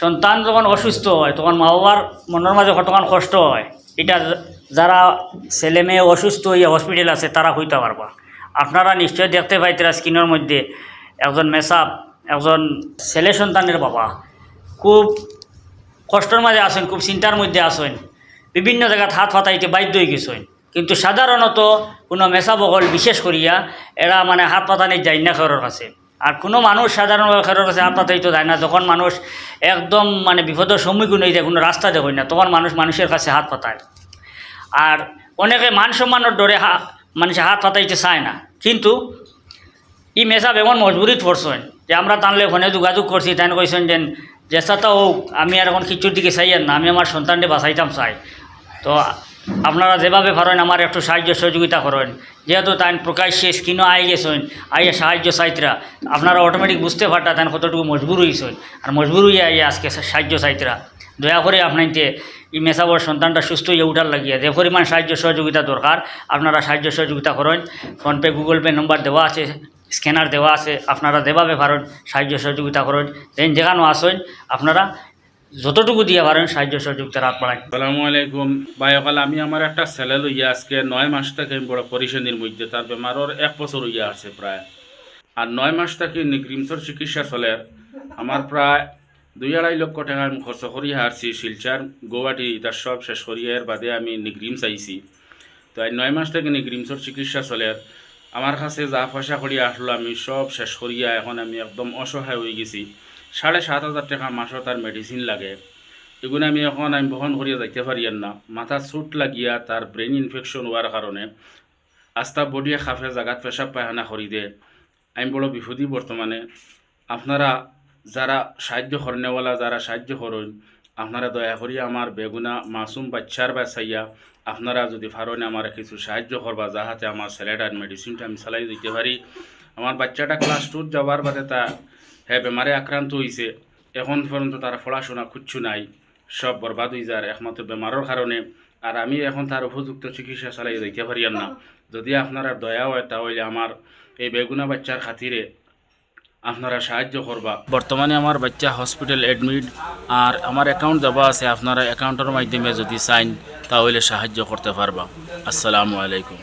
সন্তান যখন অসুস্থ হয়, তখন মা বাবার মনের মাঝে কতক্ষণ কষ্ট হয়। এটা যারা ছেলে মেয়ে অসুস্থ হয়ে হসপিটাল আছে, তারা হইতে পারবা। আপনারা নিশ্চয় দেখতে পাইতেরা স্ক্রিনের মধ্যে একজন মেসাপ একজন ছেলে সন্তানের বাবা। খুব কষ্টের মাঝে আসেন, খুব চিন্তার মধ্যে আসেন। বিভিন্ন জায়গাত হাত ফাতাইতে বাধ্য হয়ে গেছেন। কিন্তু সাধারণত কোনো মেসা বগল বিশেষ করিয়া এরা মানে হাত পাতানি যায় না খেরোর কাছে। আর কোনো মানুষ সাধারণভাবে খেরোর কাছে হাত পাতাইতে যায় না। যখন মানুষ একদম মানে বিপদের সম্মুখীন হয়ে যায়, কোনো রাস্তা দেখই না, তখন মানুষ মানুষের কাছে হাত পাতায়। আর অনেকে মান সম্মানের ডরে হা মানুষে হাত পাতাইতে চায় না। কিন্তু ই মেসাব এমন মজবুরিত পড়ছেন যে আমরা টানলে ফোনে যোগাযোগ করছি, তাই কইছেন যে চেষ্টাটা হোক, আমি আর এখন খিচুর দিকে চাই না, আমি আমার সন্তানকে বাঁচাইতাম চাই। তো আপনারা যেভাবে পারেন আমার একটু সাহায্য সহযোগিতা করেন। যেহেতু তাই প্রকাশ্যে স্কিনও আই গেছেন, আইয়া সাহায্য চাইতরা আপনারা অটোমেটিক বুঝতে পারতা তাই কতটুকু মজবুর হয়েছেন আর মজবুর হইয়া আইয়া আজকে সাহায্য চাইতরা দয়া করে আপনাইতে এই মেসাবর সন্তানটা সুস্থ হয়ে উঠার লাগিয়া, যে পরিমাণ সাহায্য সহযোগিতা দরকার, আপনারা সাহায্য সহযোগিতা করেন। ফোনপে গুগল পে নম্বর দেওয়া আছে, স্ক্যানার দেওয়া আছে, আপনারা যেভাবে পারেন সাহায্য সহযোগিতা করেন। যেন যেখানো আসেন, আপনারা যতটুকু দিয়ে পারেন সাহায্য সহযোগিতার হাত বাড়ান আসসালামু আলাইকুম। বায়কাল আমি আমার একটা ছেলে লইয়া আজকে নয় মাস থেকে আমি বড় পরিশনির মধ্যে, তার বেমারর এক বছর হইয়া আছে প্রায়। আর নয় মাস থেকে নিগ্রিমসর চিকিৎসা চলে। আমার প্রায় দুই আড়াই লক্ষ টাকা আমি খরচ করিয়া হারছি শিলচার গৌহাটি তার সব শেষ করিয়া এর বাদে আমি নিগ্রিমস আইছি। তো এই নয় মাস থেকে নিগ্রিমসর চিকিৎসা চলে। আমার কাছে যা পয়সা করিয়া আসলো, আমি সব শেষ করিয়া এখন আমি একদম অসহায় হয়ে গেছি। সাড়ে সাত হাজার টাকা মাসও তার মেডিসিন লাগে। এগুলো আমি এখন আমি বহন করিয়া যাইতে পারি আর না। মাথা চুট লাগিয়া তার ব্রেন ইনফেকশন হওয়ার কারণে আস্তা বডিয়ে খাফে জাগাত পেশাব পায়খানা করি দে আমি বড় বিপদী বর্তমানে আপনারা যারা সাহায্য করেনেওয়ালা যারা সাহায্য করেন আপনারা দয়া করি আমার বেগুনা মাসুম বাচ্চার বাচ্চাইয়া আপনারা যদি পারেন আমার কিছু সাহায্য করবা যাহাতে আমার ছেলেটার মেডিসিনটা আমি চালাই দিতে পারি আমার বাচ্চাটা ক্লাস টুত যাওয়ার বাদে তা হ্যাঁ বেমারে আক্রান্ত হয়েছে এখন পর্যন্ত তার পড়াশোনা কিচ্ছু নাই, সব বরবাদ হয়ে যায় একমাত্র বেমারের কারণে, আর আমি এখন তার উপযুক্ত চিকিৎসা চালাই যাইতে পারি না। যদি আপনারা দয়া হয় তাহলে আমার এই বেগুনা বাচ্চার খাতিরে আপনারা সাহায্য করবা। বর্তমানে আমার বাচ্চা হসপিটাল অ্যাডমিট, আর আমার অ্যাকাউন্ট দেওয়া আছে, আপনারা অ্যাকাউন্টের মাধ্যমে যদি চাইন তাহলে সাহায্য করতে পারবা। আসসালামু আলাইকুম।